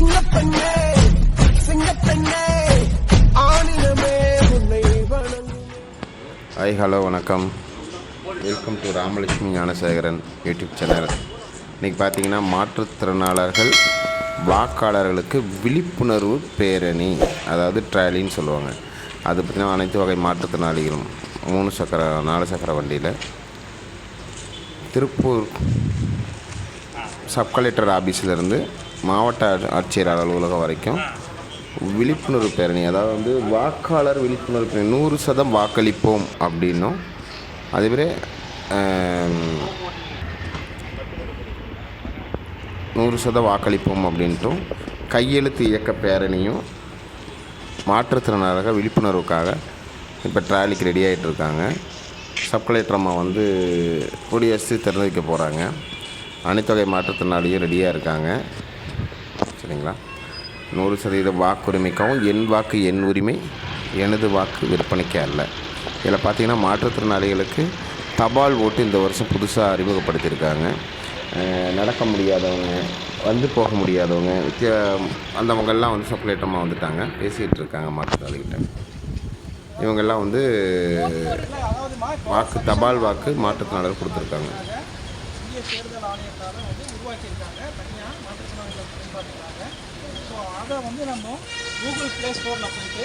சிங்கப்பெண்ணே உன்னை hi hello வணக்கம். Welcome to Ramalakshmi Gnanasekaran YouTube channel. இன்றைக்கி பார்த்தீங்கன்னா மாற்றுத்திறனாளர்கள் வாக்காளர்களுக்கு விழிப்புணர்வு பேரணி அதாவது ட்ராலின்னு சொல்லுவாங்க. அது பார்த்திங்கன்னா அனைத்து வகை மாற்றுத்திறனாளிகளும் மூணு சக்கர நாலு சக்கர வண்டியில். திருப்பூர் சப் கலெக்டர் ஆஃபீஸிலேருந்து மாவட்ட ஆட்சியர் அலுவலகம் வரைக்கும் விழிப்புணர்வு பேரணி அதாவது வந்து வாக்காளர் விழிப்புணர்வு பேரணி நூறு சதம் வாக்களிப்போம் அப்படின்னும். அதேமாரி நூறு சதம் வாக்களிப்போம் அப்படின்ட்டும் கையெழுத்து இயக்க பேரணியும் மாற்றுத்திறனாளர்கள் விழிப்புணர்வுக்காக இப்போ ட்ராலிக்கு ரெடி ஆகிட்டு இருக்காங்க. சப் கலெக்டர் அம்மா வந்து கொடியரசு திறந்து வைக்க போகிறாங்க அனைத்துகை மாற்றுத்திறனாளியும் ரெடியாக இருக்காங்க. சரிங்களா? நூறு சதவீத வாக்குரிமைக்காகவும் என் வாக்கு என் உரிமை எனது வாக்கு விற்பனைக்கு அல்ல. இதில் பார்த்தீங்கன்னா மாற்றுத்திறனாளிகளுக்கு தபால் ஓட்டு இந்த வருஷம் புதுசாக அறிமுகப்படுத்தியிருக்காங்க. நடக்க முடியாதவங்க வந்து போக முடியாதவங்க வித்தியா அந்தவங்கெல்லாம் வந்து சப்ளேட்டமாக வந்துட்டாங்க. பேசிகிட்டு இருக்காங்க மாற்றுத்திறனாளிகிட்ட. இவங்கெல்லாம் வந்து வாக்கு தபால் வாக்கு மாற்றுத்திறனாளர் கொடுத்துருக்காங்க. தேர்தல் ஆணையத்தால் வந்து உருவாக்கியிருக்காங்க. தனியாக மாற்றுத்திறனாளிகள் பயன்பாட்டுக்காக அதை வந்து நம்ம கூகுள் ப்ளே ஸ்டோரில் போயிட்டு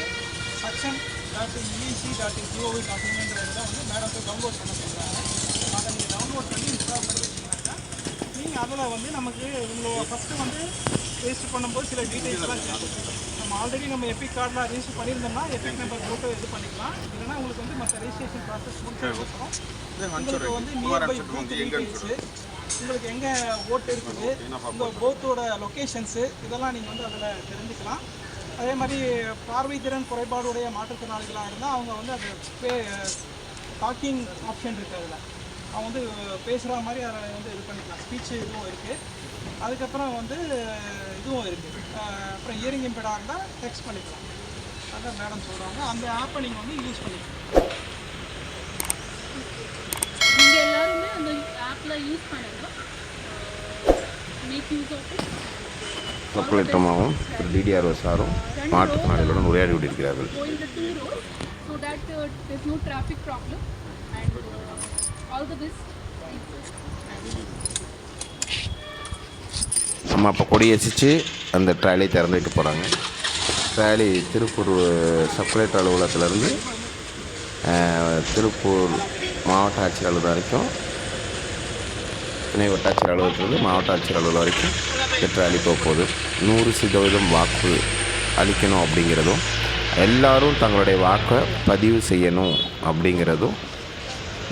Saksham dot E C dot G O V dot இன்ன்றதில் வந்து மேடத்தை டவுன்லோட் பண்ண சொல்கிறாங்க அதை நீங்கள் டவுன்லோட் பண்ணி இன்ஸ்டால் பண்ணி வச்சிங்கனாக்கா நீங்கள் அதில் வந்து நமக்கு உங்களோட ஃபஸ்ட்டு வந்து ரெஜிஸ்டர் பண்ணும்போது சில டீட்டெயில்ஸ்லாம் கேட்கும் ஆல்ரெடி நம்ம எபிக் கார்டெலாம் ரெஜிஸ்டர் பண்ணியிருந்தோம்னா எபிக் நம்பர் போட்டு இது பண்ணிக்கலாம். இல்லைன்னா உங்களுக்கு வந்து மற்ற ரெஜிஸ்ட்ரேஷன் ப்ராசஸ் முடிச்சதுக்கப்புறம் உங்களுக்கு வந்து நியர்பை பூத் டீட்டெயில்ஸு உங்களுக்கு எங்கே ஓட்டு இருக்குது உங்கள் போத்தோட லொக்கேஷன்ஸு இதெல்லாம் நீங்கள் வந்து அதில் தெரிஞ்சுக்கலாம். அதே மாதிரி பார்வைத்திறன் குறைபாடுடைய மாற்றுத்திறனாளிகளாக இருந்தால் அவங்க வந்து அது பே டாக்கிங் ஆப்ஷன் இருக்குது அதில். அவங்க வந்து பேசுகிற மாதிரி அதை வந்து இது பண்ணிக்கலாம். ஸ்பீச் இதுவும் இருக்குது அதுக்கப்புறம் வந்து இதுவும் இருக்குது அப்புறம் இயரிங் இம்பேடாக இருந்தால் டெக்ஸ்ட் பண்ணிக்கலாம். அதான் மேடம் சொல்கிறாங்க அந்த ஆப்பை நீங்கள் வந்து யூஸ் பண்ணிக்கலாம். நீங்கள் எல்லாருமே அந்த ஆப்பில் யூஸ் பண்ணுங்க மேக் யூஸ் ஆஃப் அம்மாவும் திரு டிடிஆர்ஓ சாரும் மாற்றுத்திறனாளிகளுடன் உரையாடி கொண்டிருக்கிறார்கள் go இப்போ கொடி வச்சிச்சு நம்ம அப்போ அந்த ட்ராலி திறந்து வைக்க போகிறாங்க ட்ராலி திருப்பூர் சப் கலெக்டர் அலுவலகத்திலேருந்து திருப்பூர் மாவட்ட ஆட்சியர் அலுவலகம் வரைக்கும் துணை வட்டாட்சியர் அலுவலகத்திலிருந்து மாவட்ட ஆட்சியர் அலுவலகம் வரைக்கும் இந்த ட்ராலி போக போகுது. நூறு சதவீதம் வாக்கு அளிக்கணும் அப்படிங்கிறதும் எல்லாரும் தங்களுடைய வாக்கை பதிவு செய்யணும் அப்படிங்கிறதும்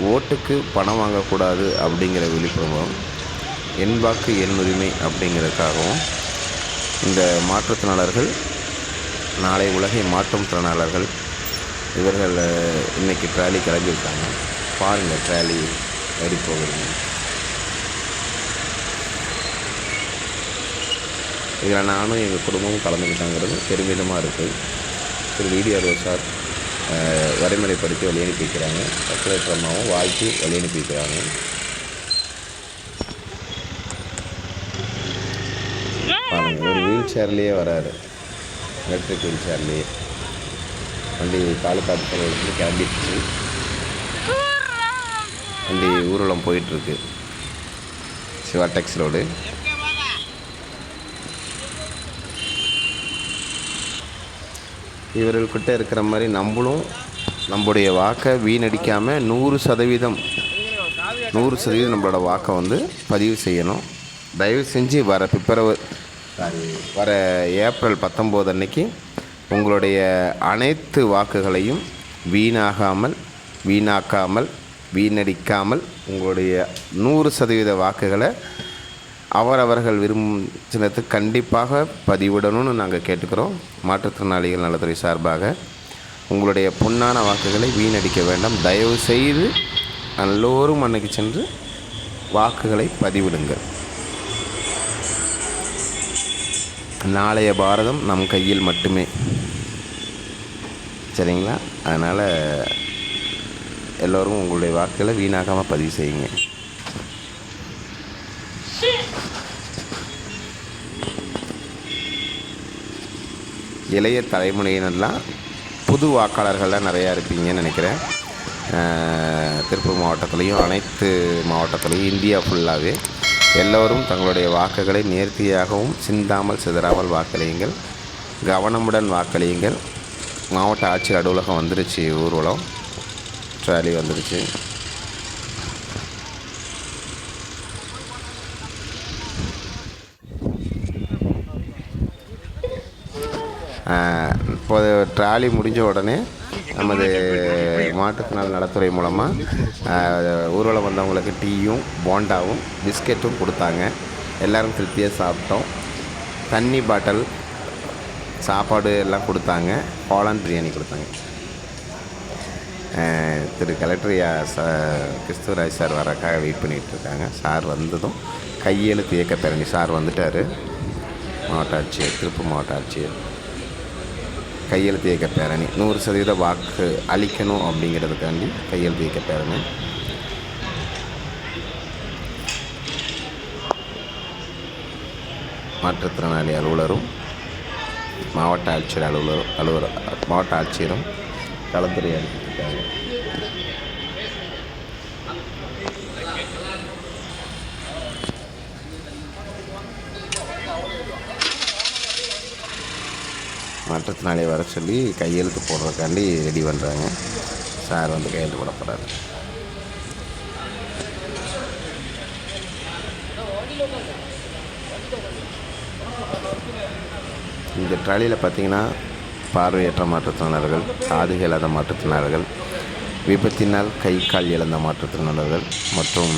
ஓட்டுக்கு பணம் வாங்கக்கூடாது அப்படிங்கிற விழிப்புணர்வும் என் வாக்கு என் உரிமை அப்படிங்கிறதுக்காகவும் இந்த மாற்றுத்திறனாளர்கள் நாளை உலகை மாற்றும் திறனாளர்கள் இவர்கள் இன்றைக்கி ட்ராலி கிளம்பியிருக்காங்க. பாருங்கள் ட்ராலி ஏறி போகிறீங்க இதில் நானும் எங்கள் குடும்பமும் கலந்துக்கிட்டாங்கிறது பெருமிதமாக இருக்குது திரு வீடியோ சார் வரைமுறைப்படுத்தி வழி அனுப்பி வைக்கிறாங்க கலெக்டர் அம்மாவும் வழி அனுப்பி வைக்கிறாங்க ஒரு வீல் சேர்லேயே வராரு எலக்ட்ரிக் வீல் சேர்லேயே வண்டி தாலுக்கா ஆஃபீஸில் கிளம்பிடுச்சு. வண்டி ஊர்வலம் போயிட்டுருக்கு சிவா டெக்ஸ் ரோடு. இவர்கள்கிட்ட இருக்கிற மாதிரி நம்மளும் நம்முடைய வாக்கை வீணடிக்காமல் நூறு சதவீதம் நூறு சதவீதம் நம்மளோட வாக்கை வந்து பதிவு செய்யணும். தயவு செஞ்சு வர பிப்ரவரி சாரி வர ஏப்ரல் பத்தொம்போது அன்னைக்கு உங்களுடைய அனைத்து வாக்குகளையும் வீணாகாமல் வீணாக்காமல் வீணடிக்காமல் உங்களுடைய நூறு சதவீத வாக்குகளை அவரவர்கள் விரும்பும் சின்னத்துக்கு கண்டிப்பாக பதிவிடணும்னு நாங்கள் கேட்டுக்கிறோம். மாற்றுத்திறனாளிகள் நலத்துறை சார்பாக உங்களுடைய பொன்னான வாக்குகளை வீணடிக்க வேண்டாம். தயவு செய்து எல்லோரும் அன்னைக்கு சென்று வாக்குகளை பதிவிடுங்கள். நாளைய பாரதம் நம் கையில் மட்டுமே. சரிங்களா? அதனால் எல்லோரும் உங்களுடைய வாக்குகளை வீணாகாமல் பதிவு செய்யுங்க. இளைய தலைமுறையினர்லாம் புது வாக்காளர்கள்லாம் நிறையா இருப்பீங்கன்னு நினைக்கிறேன். திருப்பூர் மாவட்டத்துலேயும் அனைத்து மாவட்டத்துலேயும் இந்தியா ஃபுல்லாகவே எல்லோரும் தங்களுடைய வாக்குகளை நேர்த்தியாகவும் சிந்தாமல் சிதறாமல் வாக்களியுங்கள். கவனமுடன் வாக்களியுங்கள். மாவட்ட ஆட்சியர் அலுவலகம் வந்துருச்சு ஊர்வலம். ட்ராலி வந்துருச்சு. இப்போ இப்போது ட்ராலி முடிஞ்ச உடனே நமது மாற்றுத்திறனாளி நலத்துறை மூலமாக ஊர்வலம் வந்தவங்களுக்கு டீயும் போண்டாவும் பிஸ்கெட்டும் கொடுத்தாங்க. எல்லோரும் திருப்தியாக சாப்பிட்டோம். தண்ணி பாட்டில் சாப்பாடு எல்லாம் கொடுத்தாங்க. ஹாலான் பிரியாணி கொடுத்தாங்க. திரு கலெக்டர் ச கிறிஸ்துவராஜ் சார் வரக்காக வெயிட் பண்ணிகிட்டு இருக்காங்க. சார் வந்ததும் கையெழுத்து இயக்க பேரணி சார் வந்துட்டார். மாவட்ட ஆட்சியர் திருப்பூர் மாவட்ட ஆட்சியர். கையெழுத்து இயக்க பேரணி. நூறு சதவீத வாக்கு அளிக்கணும் அப்படிங்கிறதுக்காண்டி கையெழுத்து இயக்க பேரணி. மாற்றுத்திறனாளி அலுவலரும் மாவட்ட ஆட்சியர் அலுவலர் அலுவலர் மாவட்ட ஆட்சியரும் கலந்துரையாடிட்டு மாற்றுத்திறனாளியை வர சொல்லி கையெழுத்து போடுறதுக்காண்டி ரெடி பண்ணுறாங்க சார் வந்து கையெழுத்து போட போகிறாரு இந்த ட்ராலியில் பார்த்தீங்கன்னா பார்வையற்ற மாற்றுத்திறனாளர்கள் காது இல்லாத மாற்றுத்திறனாளர்கள் விபத்தினால் கை கால் இழந்த மாற்றுத்திறனாளர்கள் மற்றும்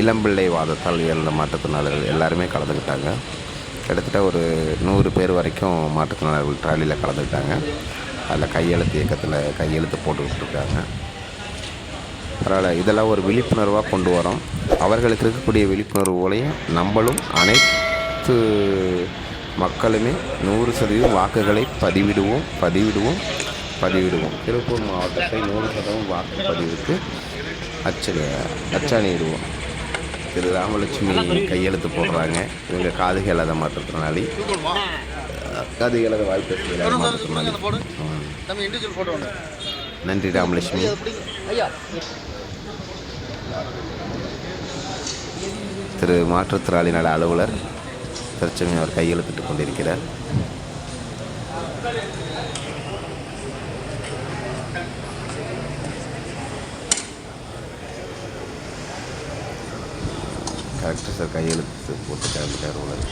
இளம்பிள்ளை வாதத்தால் இழந்த மாற்றுத்திறனாளர்கள் எல்லாருமே கலந்துக்கிட்டாங்க. கிட்டத்தட்ட ஒரு நூறு பேர் வரைக்கும் மாற்றுத்திறனாளர்கள் ட்ராலியில் கலந்துக்கிட்டாங்க. அதில் கையெழுத்து இயக்கத்தில் கையெழுத்து போட்டுக்கிட்டு இருக்காங்க பரவாயில்ல இதெல்லாம் ஒரு விழிப்புணர்வாக கொண்டு வரோம். அவர்களுக்கு இருக்கக்கூடிய விழிப்புணர்வுகளையும் நம்மளும் அனைத்து மக்களுமே நூறு சதவீதம் வாக்குகளை பதிவிடுவோம் பதிவிடுவோம் பதிவிடுவோம். திருப்பூர் மாவட்டத்தை நூறு சதவீதம் வாக்கு பதிவுக்கு அச்சடி அச்சாணிடுவோம் திரு ராமலட்சுமி கையெழுத்து போடுறாங்க. இவங்க காது கேளாத மாற்றுத்திறனாளி காது கேளாத வாய்ப்பு இல்லாத மாற்றுத்திறனாளி நன்றி ராமலட்சுமி. திரு மாற்றுத்திறனாளி நல அலுவலர் தற்சமயம் அவர் கையெழுத்திட்டு கொண்டிருக்கிறார். கரெக்டாக சார் கையெழுத்து போட்டு கிளம்பிட்டார் உலர்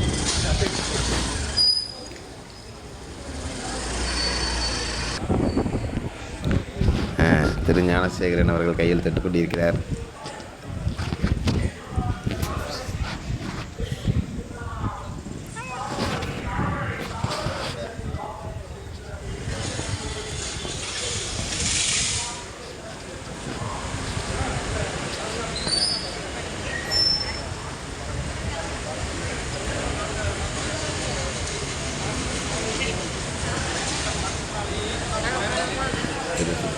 திரு ஞானசேகரன் அவர்கள் கையெழுத்திட்டு கொண்டிருக்கிறார்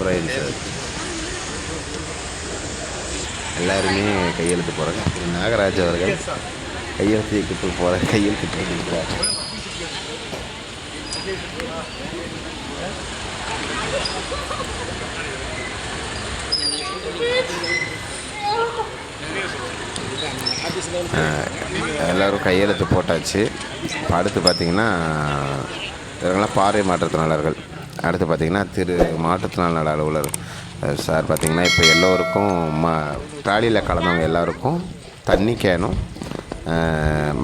திரு சார் எல்லாருமே கையெழுத்து போகிறாங்க திரு நாகராஜ் அவர்கள். கையெழுத்து இயக்கத்துக்கு போகிற கையெழுத்து போட்டிருக்கிறார். எல்லோரும் கையெழுத்து போட்டாச்சு. இப்போ அடுத்து பார்த்தீங்கன்னா இவங்களாம் பார்வை மாற்றுத்திறனாளர்கள் அடுத்து பார்த்திங்கன்னா திரு மாற்றுத்திறனாளி நல அலுவலர் சார் பார்த்திங்கன்னா இப்போ எல்லோருக்கும் ம ட்ராலியில் கலந்தவங்க எல்லாருக்கும் தண்ணி கேனும்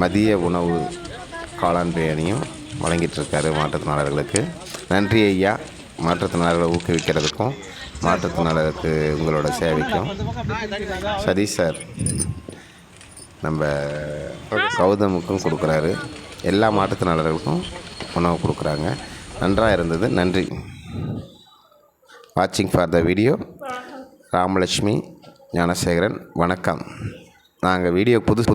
மதிய உணவு காளான் பிரியாணியும் வழங்கிட்டு இருக்காரு மாற்றுத்திறனாளர்களுக்கு நன்றி ஐயா. மாற்றுத்திறனாளர்களை ஊக்குவிக்கிறதுக்கும் மாற்றுத்திறனாளருக்கு உங்களோட சேவைக்கும். சதீஷ் சார் நம்ம கௌதமுக்கும் கொடுக்குறாரு. எல்லா மாற்றுத்திறனாளர்களுக்கும் உணவு கொடுக்குறாங்க. நன்றாக இருந்தது. நன்றி. வாட்சிங் for the video Ramalakshmi Gnanasekaran வணக்கம். நாங்கள் வீடியோ புதுசு